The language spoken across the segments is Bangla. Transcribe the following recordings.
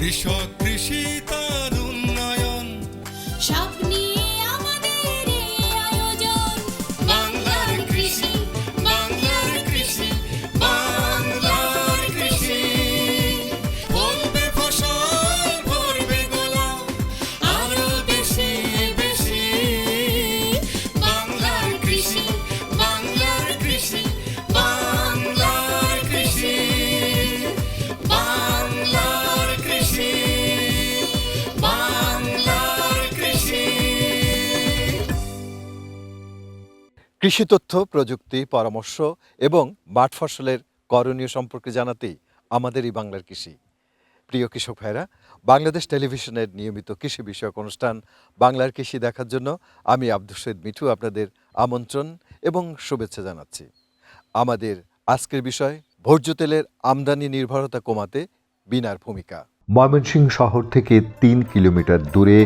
কৃষক কৃষি তার কৃষি তথ্য, প্রযুক্তি, পরামর্শ এবং মাঠ ফসলের করণীয় সম্পর্কে জানাতেই আমাদের এই বাংলার কৃষি। প্রিয় কৃষক ভাইরা, বাংলাদেশ টেলিভিশনের নিয়মিত কৃষি বিষয়ক অনুষ্ঠান বাংলার কৃষি দেখার জন্য আমি আব্দুল সৈয়দ মিঠু আপনাদের আমন্ত্রণ এবং শুভেচ্ছা জানাচ্ছি। আমাদের আজকের বিষয়, ভোজ্য তেলের আমদানি নির্ভরতা কমাতে বিনার ভূমিকা। ময়মনসিংহ শহর থেকে তিন কিলোমিটার দূরে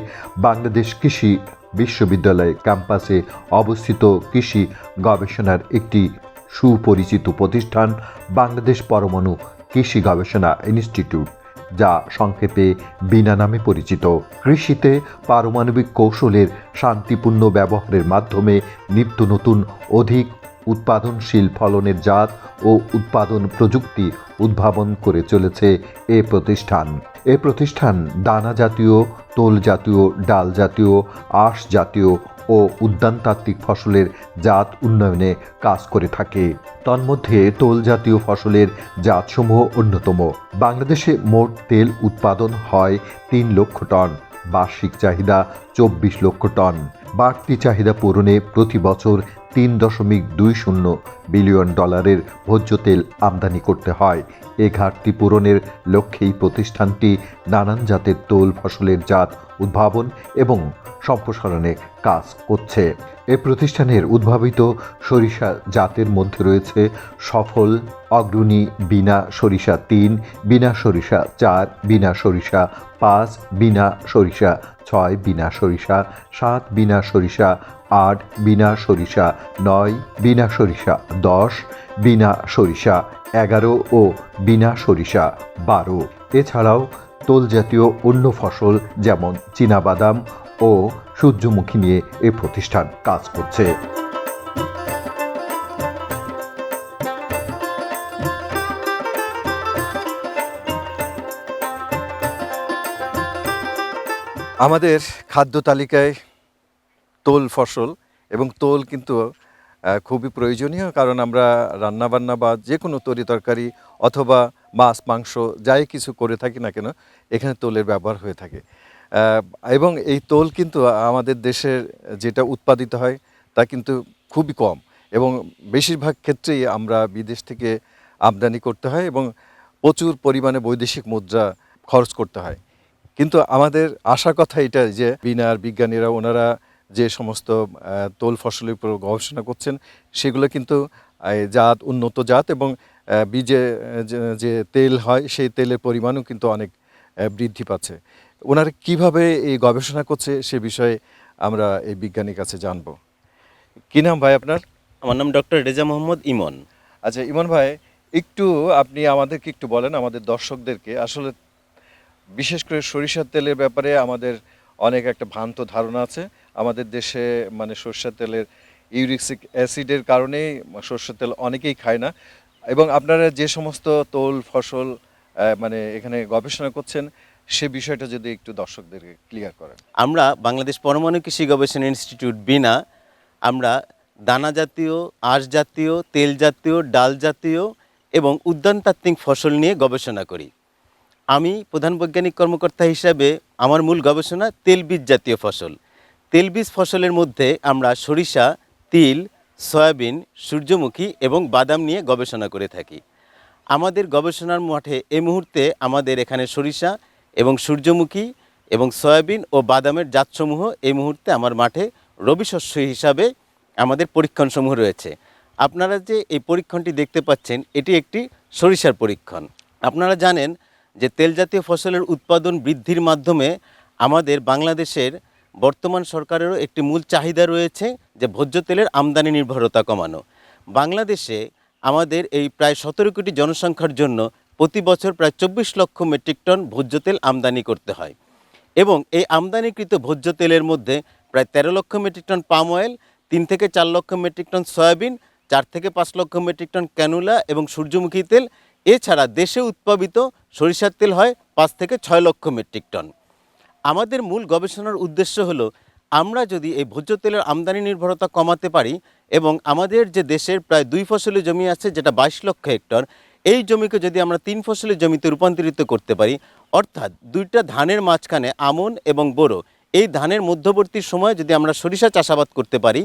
বাংলাদেশ কৃষি বিশ্ববিদ্যালয় ক্যাম্পাসে অবস্থিত কৃষি গবেষণার একটি সুপরিচিত প্রতিষ্ঠান বাংলাদেশ পরমাণু কৃষি গবেষণা ইনস্টিটিউট, যা সংক্ষেপে বিনা নামে পরিচিত। কৃষিতে পারমাণবিক কৌশলের শান্তিপূর্ণ ব্যবহারের মাধ্যমে নিত্য নতুন অধিক উৎপাদনশীল ফলনের জাত ও উৎপাদন প্রযুক্তি উদ্ভাবন করে চলেছে এ প্রতিষ্ঠান। এ প্রতিষ্ঠান দানা জাতীয়, তোল জাতীয়, ডাল জাতীয়, আঁশ জাতীয় ও উদ্যানতাত্ত্বিক ফসলের জাত উন্নয়নে কাজ করে থাকে। তন্মধ্যে তোল জাতীয় ফসলের জাতসমূহ অন্যতম। বাংলাদেশে মোট তেল উৎপাদন হয় তিন লক্ষ টন, বার্ষিক চাহিদা চব্বিশ লক্ষ টন। বাড়তি চাহিদা পূরণে প্রতি বছর তিন দশমিক দুই শূন্য বিলিয়ন ডলারের ভোজ্য তেল আমদানি করতে হয়। এ ঘাটতি পূরণের লক্ষ্যেই প্রতিষ্ঠানটি নানান জাতের তোল ফসলের জাত উদ্ভাবন এবং সম্প্রসারণে কাজ করছে। এ প্রতিষ্ঠানের উদ্ভাবিত সরিষা জাতের মধ্যে রয়েছে সফল অগ্রণী বিনা সরিষা তিন, বিনা সরিষা চার, বিনা সরিষা পাঁচ, বিনা সরিষা ছয়, বিনা সরিষা সাত, বিনা সরিষা আট, বিনা সরিষা নয়, বিনা সরিষা দশ, বিনা সরিষা এগারো ও বিনা সরিষা বারো। এছাড়াও জাতীয় অন্য ফসল যেমন চীনাবাদাম ও সূর্যমুখী নিয়ে এ প্রতিষ্ঠান কাজ করছে। আমাদের খাদ্য তালিকায় তোল ফসল এবং তোল কিন্তু খুবই প্রয়োজনীয় কারণ আমরা রান্নাবান্না বা যে কোনো তরি তরকারি অথবা মাছ, মাংস যাই কিছু করে থাকি না কেন, এখানে তোলের ব্যবহার হয়ে থাকে। এবং এই তোল কিন্তু আমাদের দেশের যেটা উৎপাদিত হয় তা কিন্তু খুবই কম এবং বেশিরভাগ ক্ষেত্রেই আমরা বিদেশ থেকে আমদানি করতে হয় এবং প্রচুর পরিমাণে বৈদেশিক মুদ্রা খরচ করতে হয়। কিন্তু আমাদের আশা কথা এটা যে বিনার বিজ্ঞানীরা, ওনারা যে সমস্ত তোল ফসলের উপর গবেষণা করছেন সেগুলো কিন্তু জাত উন্নত জাত এবং বীজে যে তেল হয় সেই তেলের পরিমাণও কিন্তু অনেক বৃদ্ধি পাচ্ছে। ওনারা কীভাবে এই গবেষণা করছে সে বিষয়ে আমরা এই বিজ্ঞানীর কাছে জানব। কি নাম ভাই আপনার? আমার নাম ডক্টর রেজা মোহাম্মদ ইমন। আচ্ছা ইমন ভাই একটু আপনি আমাদেরকে একটু বলেন আমাদের দর্শকদেরকে আসলে বিশেষ করে সরিষার তেলের ব্যাপারে আমাদের অনেক একটা ভ্রান্ত ধারণা আছে। আমাদের দেশে মানে সরিষার তেলের ইউরিক্সিক অ্যাসিডের কারণেই সরষের তেল অনেকেই খায় না। এবং আপনারা যে সমস্ত তোল, ফসল মানে এখানে গবেষণা করছেন, সে বিষয়টা যদি একটু দর্শকদেরকে ক্লিয়ার করেন। আমরা বাংলাদেশ পরমাণু কৃষি গবেষণা ইনস্টিটিউট, বিনা, আমরা দানা জাতীয়, আঁশ জাতীয়, তেল জাতীয়, ডাল জাতীয় এবং উদ্যানতাত্ত্বিক ফসল নিয়ে গবেষণা করি। আমি প্রধান বৈজ্ঞানিক কর্মকর্তা হিসাবে আমার মূল গবেষণা তেলবীজ জাতীয় ফসল। তেলবীজ ফসলের মধ্যে আমরা সরিষা, তিল, সয়াবিন, সূর্যমুখী এবং বাদাম নিয়ে গবেষণা করে থাকি। আমাদের গবেষণার মাঠে এই মুহূর্তে আমাদের এখানে সরিষা এবং সূর্যমুখী এবং সয়াবিন ও বাদামের জাতসমূহ এই মুহূর্তে আমার মাঠে রবি শস্য হিসাবে আমাদের পরীক্ষণসমূহ রয়েছে। আপনারা যে এই পরীক্ষণটি দেখতে পাচ্ছেন, এটি একটি সরিষার পরীক্ষণ। আপনারা জানেন যে তেলজাতীয় ফসলের উৎপাদন বৃদ্ধির মাধ্যমে আমাদের বাংলাদেশের বর্তমান সরকারেরও একটি মূল চাহিদা রয়েছে যে ভোজ্য তেলের আমদানি নির্ভরতা কমানো। বাংলাদেশে আমাদের এই প্রায় সতেরো কোটি জনসংখ্যার জন্য প্রতি বছর প্রায় চব্বিশ লক্ষ মেট্রিক টন ভোজ্য তেল আমদানি করতে হয় এবং এই আমদানিকৃত ভোজ্য তেলের মধ্যে প্রায় তেরো লক্ষ মেট্রিক টন পাম অয়েল, তিন থেকে চার লক্ষ মেট্রিক টন সয়াবিন, চার থেকে পাঁচ লক্ষ মেট্রিক টন ক্যানুলা এবং সূর্যমুখী তেল। এছাড়া দেশে উৎপাদিত সরিষার তেল হয় পাঁচ থেকে ছয় লক্ষ মেট্রিক টন। আমাদের মূল গবেষণার উদ্দেশ্য হলো, আমরা যদি এই ভোজ্য তেলের আমদানি নির্ভরতা কমাতে পারি এবং আমাদের যে দেশের প্রায় দুই ফসলি জমি আছে, যেটা বাইশ লক্ষ হেক্টর, এই জমিকে যদি আমরা তিন ফসলি জমিতে রূপান্তরিত করতে পারি, অর্থাৎ দুইটা ধানের মাঝখানে আমন এবং বোরো, এই ধানের মধ্যবর্তী সময়ে যদি আমরা সরিষা চাষাবাদ করতে পারি,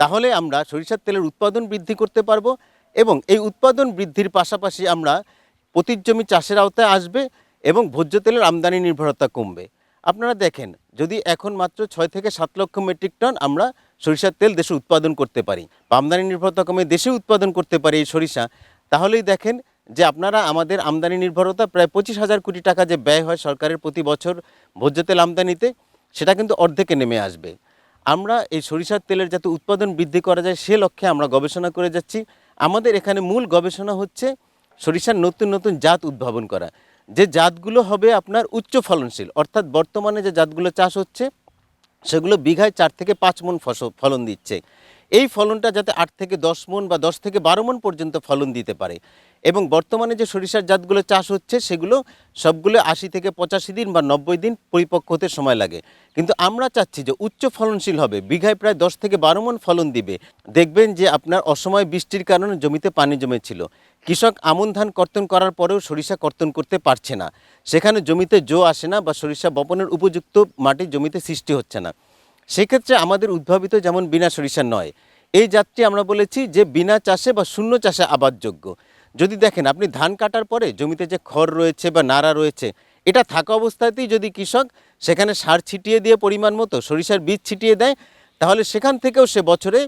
তাহলে আমরা সরিষার তেলের উৎপাদন বৃদ্ধি করতে পারব এবং এই উৎপাদন বৃদ্ধির পাশাপাশি আমরা প্রতির জমি চাষের আওতায় আসবে এবং ভোজ্য তেলের আমদানি নির্ভরতা কমবে। আপনারা দেখেন, যদি এখন মাত্র ছয় থেকে সাত লক্ষ মেট্রিক টন আমরা সরিষার তেল দেশে উৎপাদন করতে পারি বা আমদানি নির্ভরতা কমে দেশে উৎপাদন করতে পারি এই সরিষা, তাহলেই দেখেন যে আপনারা আমাদের আমদানি নির্ভরতা প্রায় পঁচিশ হাজার কোটি টাকা যে ব্যয় হয় সরকারের প্রতি বছর ভোজ্য তেল আমদানিতে, সেটা কিন্তু অর্ধেকে নেমে আসবে। আমরা এই সরিষার তেলের যাতে উৎপাদন বৃদ্ধি করা যায়, সে লক্ষ্যে আমরা গবেষণা করে যাচ্ছি। আমাদের এখানে মূল গবেষণা হচ্ছে সরিষার নতুন নতুন জাত উদ্ভাবন করা। যে জাতগুলো হবে আপনার উচ্চ ফলনশীল, অর্থাৎ বর্তমানে যে জাতগুলো চাষ হচ্ছে, সেগুলো বিঘায় চার থেকে পাঁচ মন ফসল ফলন দিচ্ছে। এই ফলনটা যাতে আট থেকে দশ মন বা দশ থেকে বারো মন পর্যন্ত ফলন দিতে পারে। এবং বর্তমানে যে সরিষার জাতগুলো চাষ হচ্ছে, সেগুলো সবগুলো আশি থেকে পঁচাশি দিন বা নব্বই দিন পরিপক্ক হতে সময় লাগে। কিন্তু আমরা চাচ্ছি যে উচ্চ ফলনশীল হবে, বিঘায় প্রায় দশ থেকে বারো মন ফলন দিবে। দেখবেন যে আপনার অসময় বৃষ্টির কারণে জমিতে পানি জমেছিল। কৃষক আমন ধান কর্তন করার পরেও সরিষা কর্তন করতে পারছে না। সেখানে জমিতে জো আসে না বা সরিষা বপনের উপযুক্ত মাটি জমিতে সৃষ্টি হচ্ছে না। সেক্ষেত্রে আমাদের উদ্ভাবিত যেমন বিনা সরিষা নয়, এই জাতটি আমরা বলেছি যে বিনা চাষে বা শূন্য চাষে আবাদযোগ্য। যদি দেখেন, আপনি ধান কাটার পরে জমিতে যে খড় রয়েছে বা নাড়া রয়েছে, এটা থাকা অবস্থাতেই যদি কৃষক সেখানে সার ছিটিয়ে দিয়ে পরিমাণ মতো সরিষার বীজ ছিটিয়ে দেয়, তাহলে সেখান থেকেও সে বছরে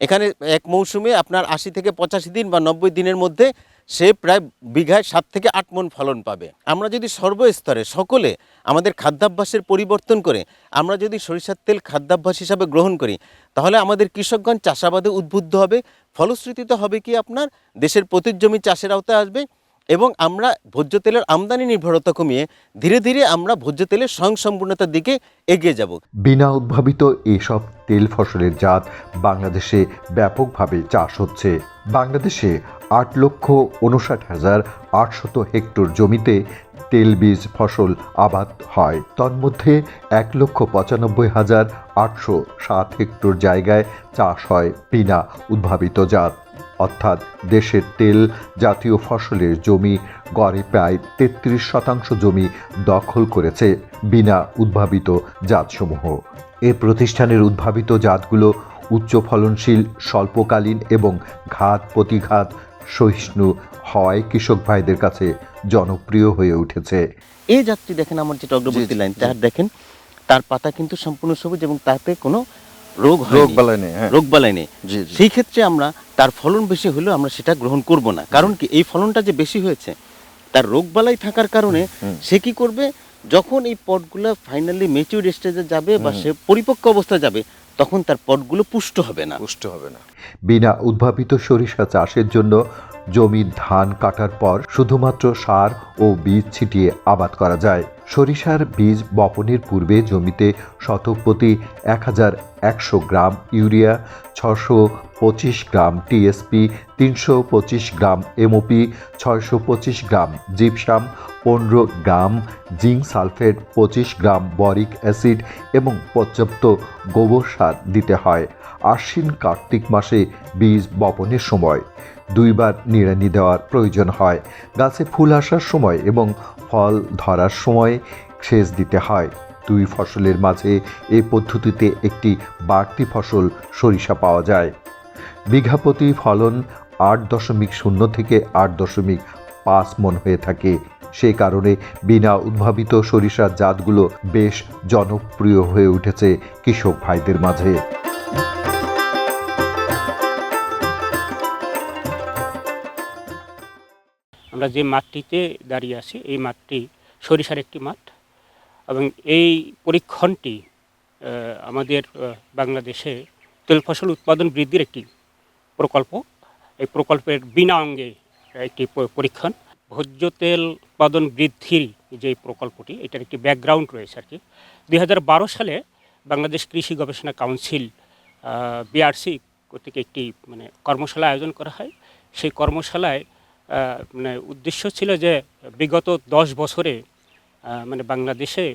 এখানে এক মৌসুমে আপনার আশি থেকে পঁচাশি দিন বা নব্বই দিনের মধ্যে সে প্রায় বিঘায় সাত থেকে আট মন ফলন পাবে। আমরা যদি সর্বস্তরে সকলে আমাদের খাদ্যাভ্যাসের পরিবর্তন করে, আমরা যদি সরিষার তেল খাদ্যাভ্যাস হিসাবে গ্রহণ করি, তাহলে আমাদের কৃষকগণ চাষাবাদে উদ্বুদ্ধ হবে। ফলশ্রুতিতে হবে কি আপনার? দেশের প্রতি জমি চাষের আওতায় আসবে। এবং আমরা ভোজ্য তেলের আমদানি নির্ভরতা কমিয়ে ধীরে ধীরে আমরা ভোজ্য তেলের স্বয়ংসম্পূর্ণতার দিকে এগিয়ে যাব। বিনা উদ্ভাবিত এইসব তেল ফসলের জাত বাংলাদেশে ব্যাপকভাবে চাষ হচ্ছে। বাংলাদেশে আট লক্ষ উনষাট হাজার আটশত হেক্টর জমিতে তেল বীজ ফসল আবাদ হয়। তন্মধ্যে এক লক্ষ পঁচানব্বই হাজার আটশো সাত হেক্টর জায়গায় চাষ হয় বিনা উদ্ভাবিত জাত। অর্থাৎ দেশের তেল জাতীয় ফসলের জমি গড়ে প্রায় তেত্রিশ শতাংশ জমি দখল করেছে বিনা উদ্ভাবিত জাতসমূহ এ প্রতিষ্ঠানের উদ্ভাবিত জাতগুলো উচ্চ ফলনশীল স্বল্পকালীন এবং ঘাত প্রতিঘাত সহিষ্ণু হওয়ায় কৃষক ভাইদের কাছে জনপ্রিয় হয়ে উঠেছে এই জাতটি দেখেন আমার যেটা অগ্রবর্তী লাইন তার দেখেন তার পাতা কিন্তু সম্পূর্ণ সবুজ এবং তাতে কোনো রোগ হয়নি। রোগবালাই নেই, হ্যাঁ। রোগবালাই নেই জি, জি। সেই ক্ষেত্রে আমরা তার ফলন বেশি হলেও আমরা সেটা গ্রহণ করব না। কারণ কি এই ফলনটা যে বেশি হয়েছে তার রোগবালাই থাকার কারণে সে কি করবে? যখন এই পটগুলো ফাইনালি মেচিউর স্টেজে যাবে বা সে পরিপক্ক অবস্থায় যাবে তখন তার পটগুলো পুষ্ট হবে না। পুষ্ট হবে না। বিনা উদ্ভাবিত সরিষা চাষের জন্য জমির ধান কাটার পর শুধুমাত্র সার ও বীজ ছিটিয়ে আবাদ করা যায়। সরিষার বীজ বপনের পূর্বে জমিতে শতক প্রতি এক হাজার একশো গ্রাম ইউরিয়া ছশো পঁচিশ গ্রাম টিএসপি, তিনশো পঁচিশ গ্রাম এমওপি, ছয়শো পঁচিশ গ্রাম জিপসাম, পনেরো গ্রাম জিঙ্ক সালফেট, পঁচিশ গ্রাম বরিক অ্যাসিড এবং পর্যাপ্ত গোবর সার দিতে হয়। আশ্বিন কার্তিক মাসে বীজ বপনের সময়। দুইবার নিড়ানি দেওয়ার প্রয়োজন হয়। গাছে ফুল আসার সময় এবং ফল ধরার সময় সেচ দিতে হয়। দুই ফসলের মাঝে এই পদ্ধতিতে একটি বাড়তি ফসল সরিষা পাওয়া যায়। বিঘাপতি ফলন আট দশমিক শূন্য থেকে আট দশমিক পাঁচ মন হয়ে থাকে। সেই কারণে বিনা উদ্ভাবিত সরিষার জাতগুলো বেশ জনপ্রিয় হয়ে উঠেছে কৃষক ভাইদের মাঝে। আমরা যে মাঠটিতে দাঁড়িয়ে আছি, এই মাঠটি সরিষার একটি মাঠ এবং এই পরীক্ষণটি আমাদের বাংলাদেশে তেল ফসল উৎপাদন বৃদ্ধির একটি প্রকল্প। এই প্রকল্পের বিনা অঙ্গে একটি পরীক্ষণ। ভোজ্য তেল উৎপাদন বৃদ্ধির যে প্রকল্পটি, এটার একটি ব্যাকগ্রাউন্ড রয়েছে আর কি দুই হাজার বারো সালে বাংলাদেশ কৃষি গবেষণা কাউন্সিল বিআরসি কর্তৃক একটি মানে কর্মশালা আয়োজন করা হয়। সেই কর্মশালায় মানে উদ্দেশ্য ছিল যে বিগত দশ বছরে মানে বাংলাদেশে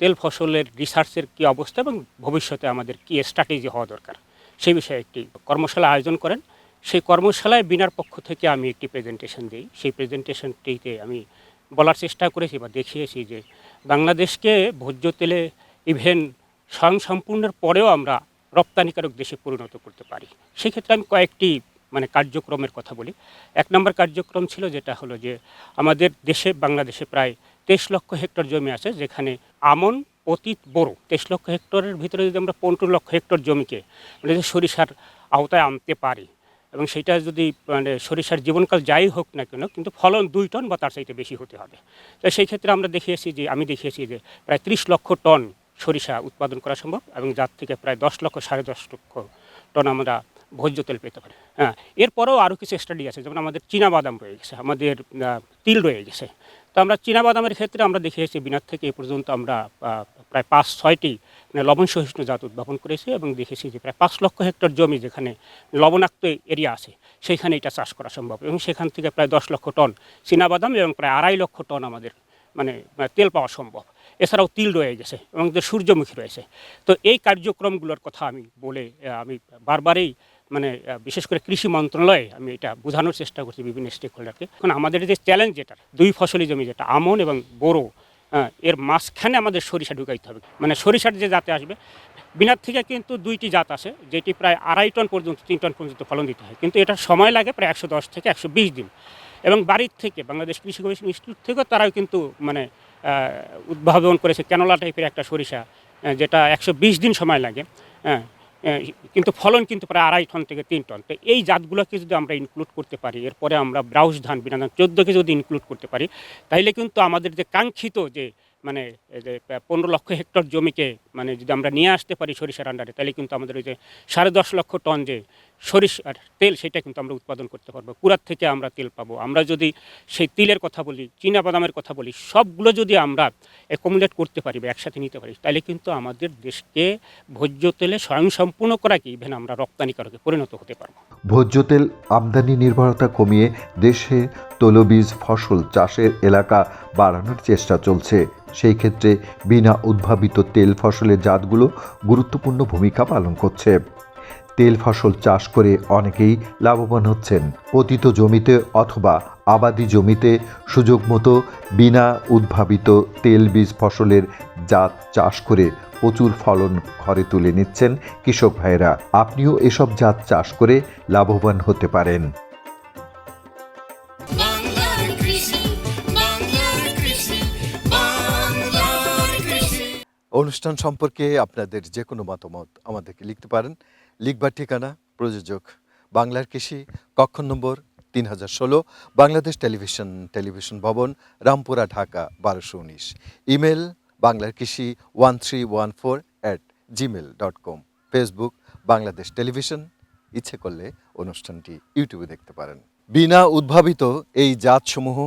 তেল ফসলের রিসার্চের কী অবস্থা এবং ভবিষ্যতে আমাদের কী স্ট্র্যাটেজি হওয়া দরকার? সেই বিষয়ে একটি কর্মশালা আয়োজন করেন। সেই কর্মশালায় বিনার পক্ষ থেকে আমি একটি প্রেজেন্টেশন দিই। সেই প্রেজেন্টেশনটিতে আমি বলার চেষ্টা করেছি বা দেখিয়েছি যে বাংলাদেশকে ভোজ্য তেলে ইভেন স্বয়ংসম্পূর্ণের পরেও আমরা রপ্তানিকারক দেশে পরিণত করতে পারি। সেক্ষেত্রে আমি কয়েকটি মানে কার্যক্রমের কথা বলি। এক নম্বর কার্যক্রম ছিল যেটা হলো যে, আমাদের দেশে, বাংলাদেশে প্রায় তেইশ লক্ষ হেক্টর জমি আছে, যেখানে আমন, অতীত বড় তেইশ লক্ষ হেক্টরের ভিতরে যদি আমরা পনেরো লক্ষ হেক্টর জমিকে মানে সরিষার আওতায় আনতে পারি এবং সেটা যদি মানে সরিষার জীবনকাল যাই হোক না কেন, কিন্তু ফলন দুই টন বা তার চাইতে বেশি হতে হবে। তো সেই ক্ষেত্রে আমরা দেখিয়েছি যে, আমি দেখিয়েছি যে, প্রায় ত্রিশ লক্ষ টন সরিষা উৎপাদন করা সম্ভব এবং যার থেকে প্রায় দশ লক্ষ, সাড়ে দশ লক্ষ টন আমরা ভোজ্য তেল পেতে পারি। হ্যাঁ এরপরেও আরও কিছু স্টাডি আছে, যেমন আমাদের চীনা বাদাম রয়ে গেছে, আমাদের তিল রয়ে গেছে। তো আমরা চীনা বাদামের ক্ষেত্রে আমরা দেখিয়েছি, বিনার থেকে এ পর্যন্ত আমরা প্রায় পাঁচ ছয়টি মানে লবণ সহিষ্ণু জাত উদ্ভাবন করেছি এবং দেখেছি যে প্রায় পাঁচ লক্ষ হেক্টর জমি যেখানে লবণাক্ত এরিয়া আছে, সেইখানে এটা চাষ করা সম্ভব। এবং সেখান থেকে প্রায় দশ লক্ষ টন চীনাবাদাম এবং প্রায় আড়াই লক্ষ টন আমাদের মানে তেল পাওয়া সম্ভব। এছাড়াও তিল রয়ে গেছে এবং যে সূর্যমুখী রয়েছে। তো এই কার্যক্রমগুলোর কথা আমি বলে আমি বারবারই মানে বিশেষ করে কৃষি মন্ত্রণালয়ে আমি এটা বোঝানোর চেষ্টা করছি বিভিন্ন স্টেক হোল্ডারকে এখন আমাদের যে চ্যালেঞ্জ যেটা, দুই ফসলি জমি যেটা, আমন এবং বোরো এর মাঝখানে আমাদের সরিষা ঢুকাইতে হবে। মানে সরিষার যে জাতে আসবে বিনার থেকে কিন্তু দুইটি জাত আছে যেটি প্রায় আড়াই টন পর্যন্ত, তিন টন পর্যন্ত ফলন দিতে হয়। কিন্তু এটা সময় লাগে প্রায় একশো দশ থেকে একশো বিশ দিন। এবং বাড়ির থেকে, বাংলাদেশ কৃষি গবেষণা ইনস্টিটিউট থেকেও তারাও কিন্তু মানে উদ্ভাবন করেছে, ক্যানোলা টাইপের একটা সরিষা যেটা একশো বিশ দিন সময় লাগে হ্যাঁ কিন্তু ফলন কিন্তু প্রায় আড়াই টন থেকে তিন টন। তো এই জাতগুলোকে যদি আমরা ইনক্লুড করতে পারি, এরপরে আমরা ব্রাউজ ধান বিনা ধান চোদ্দোকে যদি ইনক্লুড করতে পারি তাহলে কিন্তু আমাদের যে কাঙ্ক্ষিত যে মানে পনেরো লক্ষ হেক্টর জমিকে মানে যদি আমরা নিয়ে আসতে পারি সরিষার আন্ডারে তাহলে কিন্তু আমাদের ওই যে সাড়ে দশ লক্ষ টন যে সরিষার তেল সেটা কিন্তু আমরা উৎপাদন করতে পারব। কুড়ার থেকে আমরা তেল পাবো। আমরা যদি সেই তিলের কথা বলি, চীনা বাদামের কথা বলি, সবগুলো যদি আমরা অ্যাকোমোডেট করতে পারি বা একসাথে নিতে পারি, তাহলে কিন্তু আমাদের দেশকে ভোজ্য তেলে স্বয়ংসম্পূর্ণ করা কি? ইভেন আমরা রপ্তানিকারকে পরিণত হতে পারব। ভোজ্য তেল আমদানি নির্ভরতা কমিয়ে দেশে তৈলবীজ ফসল চাষের এলাকা বাড়ানোর চেষ্টা চলছে। সেই ক্ষেত্রে বিনা উদ্ভাবিত তেল ফসলের জাতগুলো গুরুত্বপূর্ণ ভূমিকা পালন করছে। তেল ফসল চাষ করে অনেকেই লাভবান হচ্ছেন। পতিত জমিতে অথবা আবাদি জমিতে সুযোগ মতো বিনা উদ্ভাবিত তেল বীজ ফসলের জাত চাষ করে প্রচুর ফলন ঘরে তুলে নিচ্ছেন কৃষক ভাইয়েরা। আপনিও এসব জাত চাষ করে লাভবান হতে পারেন। অনুষ্ঠান সম্পর্কে আপনাদের যে কোনো মতামত আমাদেরকে লিখতে পারেন। লিখবার ঠিকানা, প্রযোজক, বাংলার কৃষি কক্ষ নম্বর তিন হাজার ষোলো, বাংলাদেশ টেলিভিশন টেলিভিশন ভবন, রামপুরা, ঢাকা, বারোশো উনিশ। ইমেল, বাংলার কৃষি one three one four at Gmail dot com Facebook Bangladesh television, ইচ্ছে করলে অনুষ্ঠানটি ইউটিউবে দেখতে পারেন। বিনা উদ্ভাবিত এই জাতসমূহ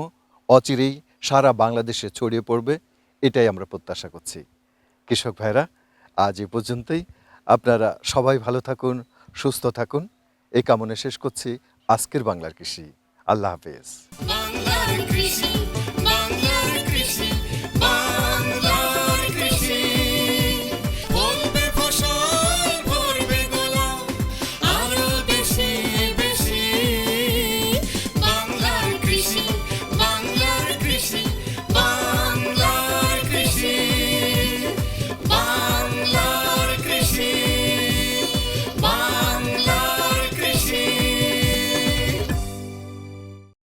অচিরেই সারা বাংলাদেশে ছড়িয়ে পড়বে, এটাই আমরা প্রত্যাশা করছি। কৃষক ভাইরা, আজ এ পর্যন্তই। আপনারা সবাই ভালো থাকুন, সুস্থ থাকুন। এই কামনে শেষ করছি আজকের বাংলার কৃষি। আল্লাহ হাফেজ।